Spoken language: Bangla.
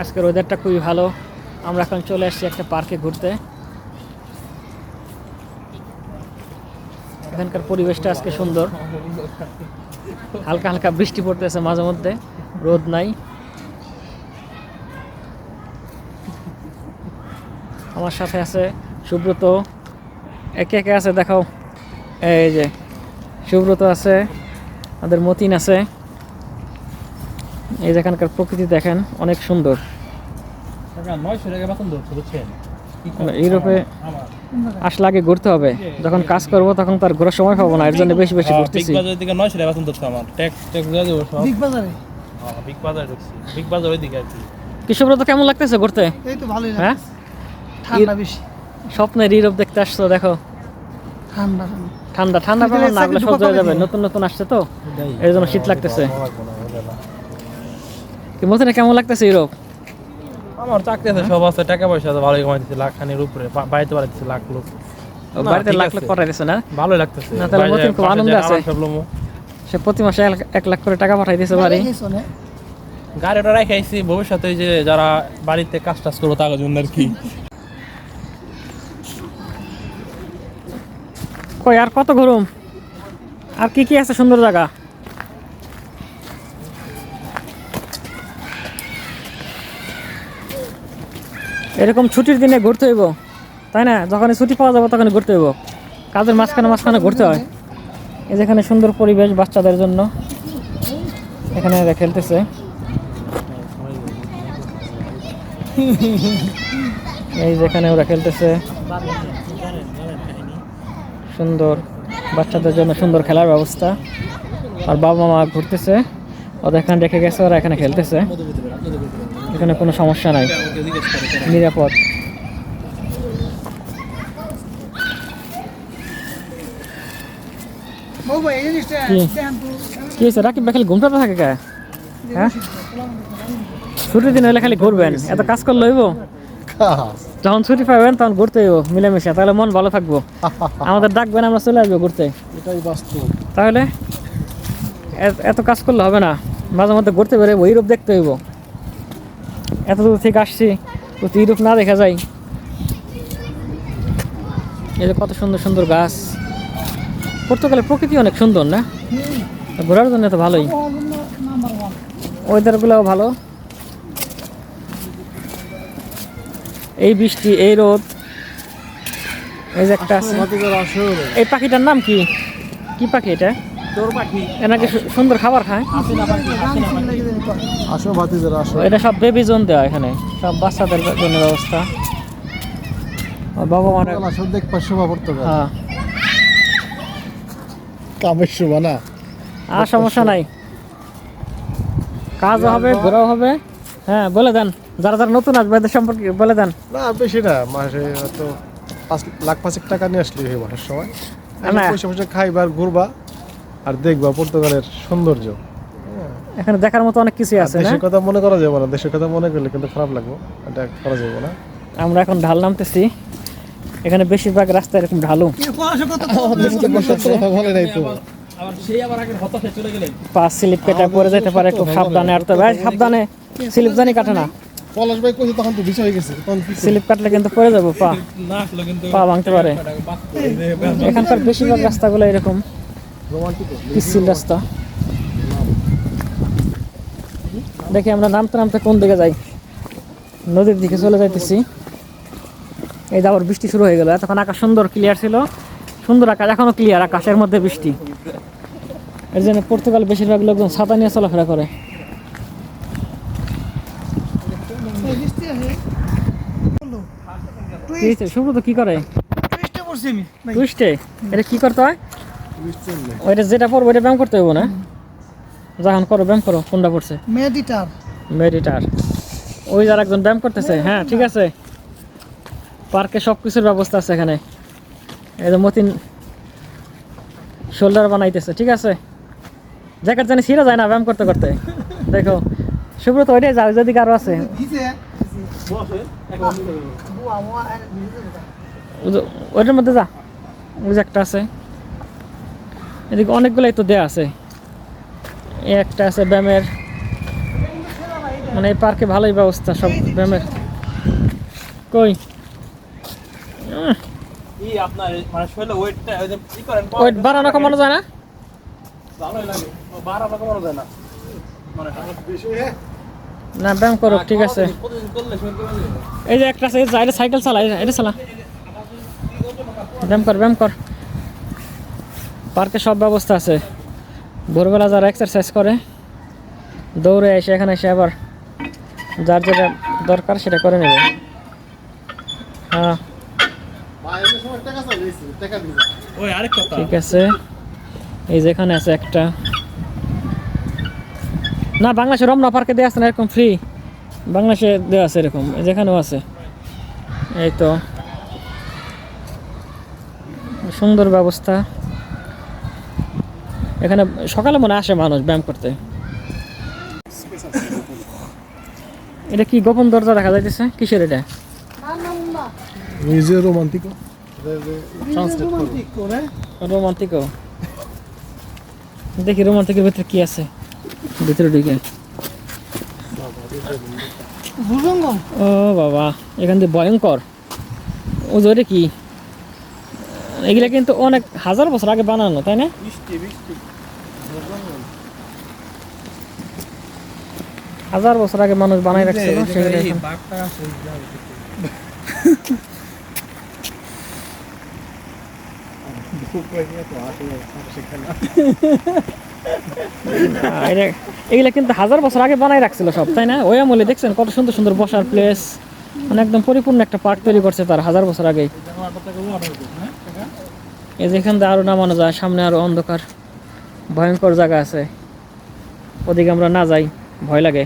আজকের ওয়েদারটা খুবই ভালো। আমরা এখন চলে আসছি একটা পার্কে ঘুরতে। এখানকার পরিবেশটা আজকে সুন্দর। হালকা হালকা বৃষ্টি পড়তেছে মাঝে মধ্যে, রোদ নাই। আমার সাথে আছে সুব্রত। একে একে আছে, দেখাও। এই যে সুব্রত আছে, আমাদের মতিন আছে। এই যে এখানকার প্রকৃতি দেখেন অনেক সুন্দর। ইউরোপে আসলে আগে ঘুরতে হবে। যখন কাজ করব তখন তার ঘোরার সময় পাবো না এর জন্য বেশি বেশি ঘুরতেছি। বাজারের দিকে নয়শো টাকা বেতন ধরছে আমার। ট্যাক্স ট্যাক্স দিয়ে দেবো সব। বিগ বাজারে হ্যাঁ, বিগ বাজারে ঢুকছি বিগ বাজার ওই দিকে আর কি। কি সুব্রত কেমন লাগতেছে ঘুরতে? এই তো ভালোই হ্যাঁ? ঠান্ডা বেশি। স্বপ্নের ইউরোপ দেখতে আসছো দেখো। ঠান্ডা ঠান্ডা। ঠান্ডা না সহ্য হয়ে যাবে। নতুন নতুন আসছে তো? এর জন্য শীত লাগতেছে। কি মতিনে কেমন লাগতেছে ইউরোপ? আমার চাকরি আছে সব আছে টাকা পয়সা আছে ভালোই কামাই দিচ্ছে লাখ খানির উপরে বাড়িতে বাড়াইতেছে লাখ লোক। বাড়িতে লাখ না? ভালোই লাগতেছে। না, তাহলে মতিন খুব আনন্দে আছে। সে প্রতি মাসে এক- লাখ করে টাকা পাঠাই দিয়েছে বাড়ি গাড়িটা রেখে আইছি ভবিষ্যতে যে যারা বাড়িতে কাজ টাজ করব তাদের জন্য আর কি। কই আর কত গরম? আর কি কি আছে সুন্দর জায়গা? এরকম ছুটির দিনে ঘুরতে হইব, তাই না? যখন ছুটি পাওয়া যাবে তখন ঘুরতে হইব। কাজের মাঝখানে মাঝখানে ঘুরতে হয়। এই যেখানে সুন্দর পরিবেশ বাচ্চাদের জন্য। এখানে খেলতেছে। এই যেখানে ওরা খেলতেছে। সুন্দর বাচ্চাদের জন্য সুন্দর খেলার ব্যবস্থা। আর বাবা মা ঘুরতেছে। ওদের এখানে রেখে গেছে ওরা এখানে খেলতেছে। এখানে কোনো সমস্যা নাই। নিরাপদ। কি? হয়েছে? রাকিব ভাই খালি ঘুমটাতে থাকে কে? হ্যাঁ? ছুটির দিন হলে খালি ঘুরবেন। এত কাজ করলে হইব? যখন ছুটি পাবেন তখন ঘুরতে হইব মিলেমিশে। তাহলে মন ভালো থাকব। আমাদের ডাকবেন আমরা চলে আসব ঘুরতে। এটাই বাস্তব। তাহলে? এত- কাজ করলে হবে না। মাঝে মধ্যে ঘুরতে বেরোবো ইউরোপ দেখতে হইব। এত দূর থেকে আসছি তো ইউরোপ না দেখা যায়। এই যে কত সুন্দর সুন্দর গাছ। পর্তুগালের প্রকৃতি অনেক সুন্দর, না? ঘোরার জন্য তো ভালোই। ওয়েদারগুলোও ভালো। এই বৃষ্টি, এই রোদ। এই যে একটা আছে। এই পাখিটার নাম কি? কি পাখি এটা? এনাকে সুন্দর খাবার খায়? আসো ভাতিজার আসো। এটা সব বেবি জোন দেওয়া এখানে। সব বাচ্চাদের জন্য ব্যবস্থা। আর বাবা মারা আসো দেখ পাঁচশো বা হ্যাঁ। কামের শোভা না। আর সমস্যা নাই। কাজও হবে ঘোরাও হবে। হ্যাঁ বলে দেন। যারা যারা নতুন আসবে এদের সম্পর্কে বলে দেন। না বেশি না মাসে হয়তো পাঁচ লাখ পাঁচেক টাকা নিয়ে আসলে এই মাসের সময়। পয়সা পয়সা খাইবা ঘুরবা। আর দেখবা পর্তুগালের সৌন্দর্য। এখানে দেখার মতো অনেক কিছু আছে না? দেশের কথা মনে করা যাবে না দেশের কথা মনে করলে কিন্তু খারাপ লাগবে এটা করা যাবে না। আমরা এখন ঢাল নামতেছি এখানে বেশিরভাগ রাস্তা এরকম ঢালু। বলে নাই তো। আবার সেই আবার আগে হতাশে চলে গেলেন। পা স্লিপ কেটে পড়ে যেতে পারে খুব সাবধানে আর তো ভাই সাবধানে স্লিপ জানি কাটে না। পলাশ ভাই কইছে তখন তো বিষয় হয়ে গেছে তখন স্লিপ কাটলে কিন্তু পড়ে যাব পা। না আসলে কিন্তু পা ভাঙতে পারে। এখানকার বেশিরভাগ রাস্তাগুলো এরকম। পিচ্ছিল রাস্তা? দেখি আমরা নামতে নামতে কোন দিকে যাই। নদীর দিকে চলে যাইতেছি। এই আবার বৃষ্টি শুরু হয়ে গেল। এতক্ষণ আকাশ সুন্দর ক্লিয়ার ছিল। সুন্দর আকাশ এখনও ক্লিয়ার আকাশের মধ্যে বৃষ্টি। এর জন্য পর্তুগাল বেশিরভাগ লোকজন ছাতা নিয়ে চলাফেরা করে। কি হয়েছে? সুব্রত কি করে? টুইস্টে? এটা কি করতে হয়? ওইটা যেটা পড়ব ওইটা ব্যায়াম করতে হবে না? যখন করো ব্যায়াম করো কোনটা পড়ছে? মেডিটার। মেডিটার। ওই যার একজন ব্যায়াম করতেছে হ্যাঁ ঠিক আছে। পার্কে সব কিছুর ব্যবস্থা আছে এখানে। এই যে মতিন শোল্ডার বানাইতেছে ঠিক আছে। জ্যাকেট জানি ছিঁড়ে যায় না ব্যায়াম করতে করতে। দেখো সুব্রত ওইটাই যাও যদি কারও আছে। ওইটার মধ্যে যা। ওই যে একটা আছে। এদিকে অনেকগুলোই তো দেয়া আছে। এই একটা আছে ব্যায়ামের। মানে এই পার্কে ভালোই ব্যবস্থা সব ব্যায়ামের। কই? মানে ওয়েট বাড়ানো কমানো যায় না? মানে ব্যায়াম করো ঠিক আছে। এই যে একটা আছে সাইকেল চালা এটা চালা। ব্যায়াম কর ব্যায়াম কর। পার্কে সব ব্যবস্থা আছে। ভোরবেলা যারা এক্সারসাইজ করে দৌড়ে এসে এখানে এসে আবার যার যেটা দরকার সেটা করে নেবে। হ্যাঁ। ঠিক আছে। এই যেখানে আছে একটা। না বাংলাদেশে রমনা পার্কে দেওয়া আছে না এরকম ফ্রি বাংলাদেশে দেওয়া আছে এরকম যেখানেও আছে। এই তো। সুন্দর ব্যবস্থা। এখানে সকালে মনে আসে মানুষ ব্যায়াম করতে। এটা কি গোপন দরজা দেখা যাইতেছে? কিসের এটা? রোমান্টিক। করো। রোমান্টিকও দেখি রোমান্টিকের ভিতরে কি আছে। ভিতরে ঢুকে। ও বাবা এখান দিয়ে ভয়ঙ্কর। ও জোরে কি? এগুলা কিন্তু অনেক হাজার বছর আগে বানানো তাই না? হাজার বছর আগে মানুষ বানাই রাখছিল সেগুলো এটা- এগুলা কিন্তু হাজার বছর আগে বানাই রাখছিল সব তাই না? ওই আমলে দেখছেন কত সুন্দর সুন্দর বসার প্লেস মানে একদম পরিপূর্ণ একটা পার্ক তৈরি করছে তার হাজার বছর আগেই। এই যেখান দিয়ে আরও নামানো যায় সামনে আরও অন্ধকার। ভয়ঙ্কর জায়গা আছে। ওদিকে আমরা না যাই ভয় লাগে।